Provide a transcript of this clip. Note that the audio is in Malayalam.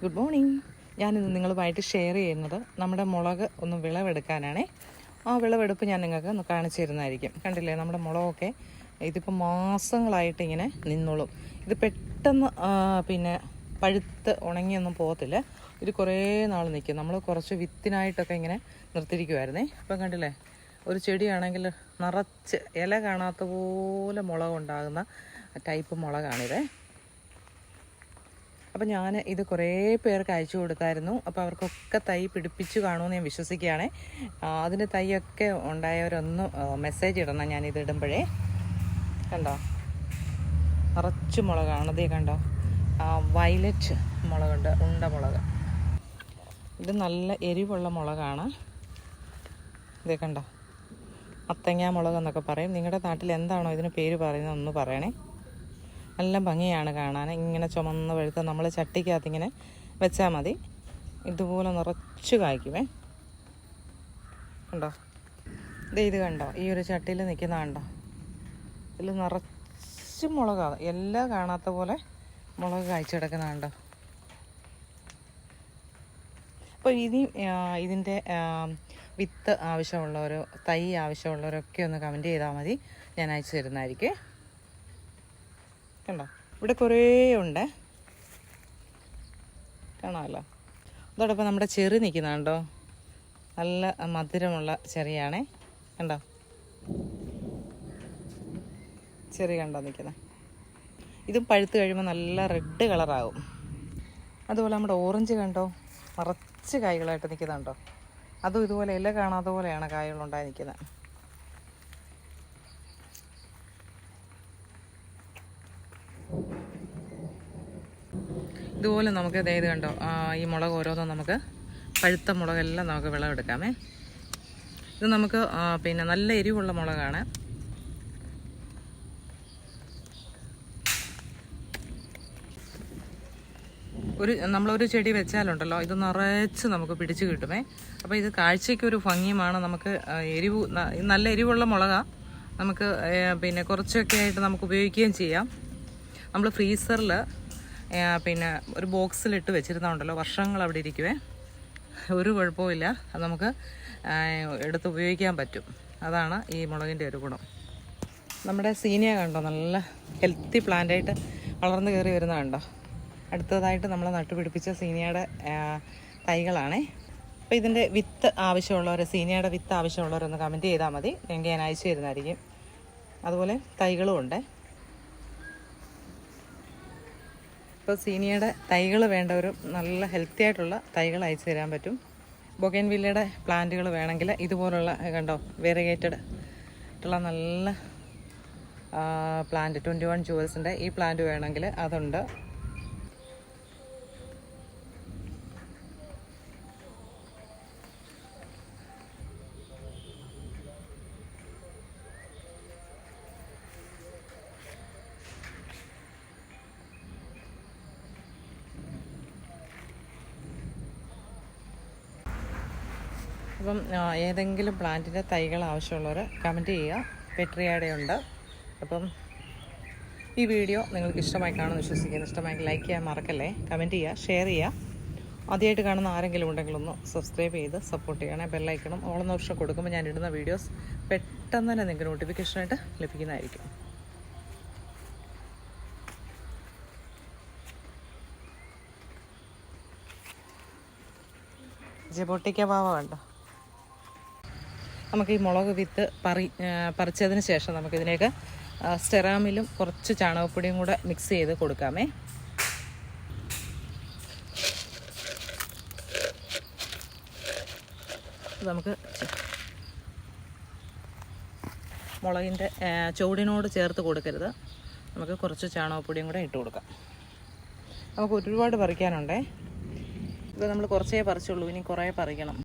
ഗുഡ് മോർണിംഗ് ഞാനിന്ന് നിങ്ങളുമായിട്ട് ഷെയർ ചെയ്യുന്നത് നമ്മുടെ മുളക് ഒന്ന് വിളവെടുക്കാനാണേ. ആ വിളവെടുപ്പ് ഞാൻ നിങ്ങൾക്ക് ഒന്ന് കാണിച്ചു തരുന്നതായിരിക്കും കണ്ടില്ലേ? നമ്മുടെ മുളകൊക്കെ ഇതിപ്പോൾ മാസങ്ങളായിട്ട് ഇങ്ങനെ നിന്നോളും. ഇത് പെട്ടെന്ന് പിന്നെ പഴുത്ത് ഉണങ്ങിയൊന്നും പോകത്തില്ല. ഇത് കുറേ നാൾ നിൽക്കും നമ്മൾ കുറച്ച് വിത്തിനായിട്ടൊക്കെ ഇങ്ങനെ നിർത്തിയിരിക്കുമായിരുന്നേ അപ്പം കണ്ടില്ലേ? ഒരു ചെടിയാണെങ്കിൽ നിറച്ച് ഇല കാണാത്ത പോലെ മുളകുണ്ടാകുന്ന ടൈപ്പ് മുളകാണിതേ. അപ്പം ഞാൻ ഇത് കുറേ പേർക്ക് അയച്ചു കൊടുത്തായിരുന്നു. അപ്പോൾ അവർക്കൊക്കെ തൈ പിടിപ്പിച്ചു കാണുമെന്ന് ഞാൻ വിശ്വസിക്കുകയാണേ. അതിന് തൈയൊക്കെ ഉണ്ടായവരൊന്ന് മെസ്സേജ് ഇടണം ഞാൻ ഇത് ഇടുമ്പോഴേ. കണ്ടോ? നിറച്ച് മുളകാണ്. അതേ കണ്ടോ? വയലറ്റ് മുളകുണ്ട് ഉണ്ട മുളക്. ഇത് നല്ല എരിവുള്ള മുളകാണ്. ഇതേ കണ്ടോ? അത്തങ്ങാ മുളക് എന്നൊക്കെ പറയും. നിങ്ങളുടെ നാട്ടിൽ എന്താണോ ഇതിന് പേര് പറയുന്നത് ഒന്ന് പറയണേ. നല്ല ഭംഗിയാണ് കാണാൻ. ഇങ്ങനെ ചുമന്ന് പഴുത്ത നമ്മൾ ചട്ടിക്കകത്ത് ഇങ്ങനെ വെച്ചാൽ മതി. ഇതുപോലെ നിറച്ച് കായ്ക്കുമേ കണ്ടോ? ദേ ഇത് കണ്ടോ? ഈ ഒരു ചട്ടിയിൽ നിൽക്കുന്ന കണ്ടോ? ഇതിൽ നിറച്ച് മുളകാണ് എല്ലാം കാണാത്ത പോലെ മുളക് കായ്ച്ചു കിടക്കുന്ന കണ്ടോ? അപ്പോൾ ഇനി ഇതിന്റെ വിത്ത് ആവശ്യമുള്ളവരോ തൈ ആവശ്യമുള്ളവരൊക്കെ ഒന്ന് കമന്റ് ചെയ്താൽ മതി. ഞാൻ അയച്ചു തരുന്നതായിരിക്കും. കണ്ടോ? ഇവിടെ കുറേ ഉണ്ട്. കാണാമല്ലോ? അതോടൊപ്പം നമ്മുടെ ചെറി നിൽക്കുന്ന കണ്ടോ? നല്ല മധുരമുള്ള ചെറിയാണേ. കണ്ടോ? ചെറിയ കണ്ടോ നിൽക്കുന്നത് ഇതും പഴുത്ത് കഴിയുമ്പോൾ നല്ല റെഡ് കളറാകും അതുപോലെ നമ്മുടെ ഓറഞ്ച് കണ്ടോ? നിറച്ച് കായ്കളായിട്ട് നിൽക്കുന്നുണ്ടോ അതും ഇതുപോലെ ഇല കാണാത്ത പോലെയാണ് കായകളുണ്ടായി നിൽക്കുന്നത് ഇതുപോലെ നമുക്ക് ഇത് കണ്ടോ? ഈ മുളക് ഓരോന്നും നമുക്ക് പഴുത്ത മുളകെല്ലാം നമുക്ക് വിളവെടുക്കാമേ. ഇത് നമുക്ക് പിന്നെ നല്ല എരിവുള്ള മുളകാണ്. ഒരു നമ്മളൊരു ചെടി വെച്ചാലുണ്ടല്ലോ ഇത് നിറച്ച് നമുക്ക് പിടിച്ച് കിട്ടുമേ. അപ്പോൾ ഇത് കാഴ്ചയ്ക്ക് ഒരു ഭംഗിയുമാണ്. നമുക്ക് എരിവ് നല്ല എരിവുള്ള മുളക. നമുക്ക് പിന്നെ കുറച്ചൊക്കെ ആയിട്ട് നമുക്ക് ഉപയോഗിക്കുകയും ചെയ്യാം. നമ്മൾ ഫ്രീസറിൽ പിന്നെ ഒരു ബോക്സിലിട്ട് വെച്ചിരുന്നുണ്ടല്ലോ വർഷങ്ങൾ അവിടെ ഇരിക്കുവേ ഒരു കുഴപ്പമില്ല അത് നമുക്ക് എടുത്ത് ഉപയോഗിക്കാൻ പറ്റും. അതാണ് ഈ മുളകിന്റെ ഒരു ഗുണം. നമ്മുടെ സീനിയ കണ്ടോ? നല്ല ഹെൽത്തി പ്ലാന്റായിട്ട് വളർന്നു കയറി വരുന്ന കണ്ടോ? അടുത്തതായിട്ട് നമ്മൾ നട്ടുപിടിപ്പിച്ച സീനിയയുടെ തൈകളാണേ. അപ്പോൾ ഇതിന്റെ വിത്ത് ആവശ്യമുള്ളവർ സീനിയയുടെ വിത്ത് ആവശ്യമുള്ളവരൊന്ന് കമന്റ് ചെയ്താൽ മതി. എങ്കിൽ ഞാൻ അയച്ചു തരുന്നതായിരിക്കും. അതുപോലെ തൈകളും ഉണ്ട് ഇപ്പോൾ സീനിയയുടെ തൈകൾ ഒരു നല്ല ഹെൽത്തി ആയിട്ടുള്ള തൈകൾ അയച്ചു തരാൻ പറ്റും. ബൊഗൈൻ വില്ലയുടെ പ്ലാന്റുകൾ വേണമെങ്കിൽ ഇതുപോലുള്ള കണ്ടോ വെറിഗേറ്റഡ് ആയിട്ടുള്ള നല്ല പ്ലാന്റ് ട്വന്റി വൺ ജുവൽസിന്റെ ഈ പ്ലാന്റ് വേണമെങ്കിൽ അതുണ്ട്. അപ്പം ഏതെങ്കിലും പ്ലാന്റിന്റെ തൈകൾ ആവശ്യമുള്ളവർ കമന്റ് ചെയ്യുക. പെട്രിയാടെ ഉണ്ട്. അപ്പം ഈ വീഡിയോ നിങ്ങൾക്ക് ഇഷ്ടമായി കാണുമെന്ന് വിശ്വസിക്കുന്നു. ഇഷ്ടമായി ലൈക്ക് ചെയ്യാൻ മറക്കല്ലേ? കമന്റ് ചെയ്യുക ഷെയർ ചെയ്യുക. ആദ്യമായിട്ട് കാണുന്ന ആരെങ്കിലും ഉണ്ടെങ്കിൽ ഒന്ന് സബ്സ്ക്രൈബ് ചെയ്ത് സപ്പോർട്ട് ചെയ്യണേ. ബെല്ലൈക്കണം ഓളം വർഷം കൊടുക്കുമ്പോൾ ഞാൻ ഇടുന്ന വീഡിയോസ് പെട്ടെന്ന് തന്നെ നിങ്ങൾക്ക് നോട്ടിഫിക്കേഷനായിട്ട് ലഭിക്കുന്നതായിരിക്കും. ജബോട്ടിക്ക പാവ കണ്ടോ? നമുക്ക് ഈ മുളക് വിത്ത് പറി പറിച്ചതിന് ശേഷം നമുക്കിതിലേക്ക് സ്റ്റെറാമിലും കുറച്ച് ചാണകപ്പൊടിയും കൂടെ മിക്സ് ചെയ്ത് കൊടുക്കാമേ. നമുക്ക് മുളകിന്റെ ചുവടിനോട് ചേർത്ത് കൊടുക്കരുത്. നമുക്ക് കുറച്ച് ചാണകപ്പൊടിയും കൂടെ ഇട്ട് കൊടുക്കാം. നമുക്ക് ഒരുപാട് പറിക്കാനുണ്ടേ. ഇപ്പോൾ നമ്മൾ കുറച്ചേ പറിച്ചുള്ളൂ ഇനി കുറേ പറിക്കണം.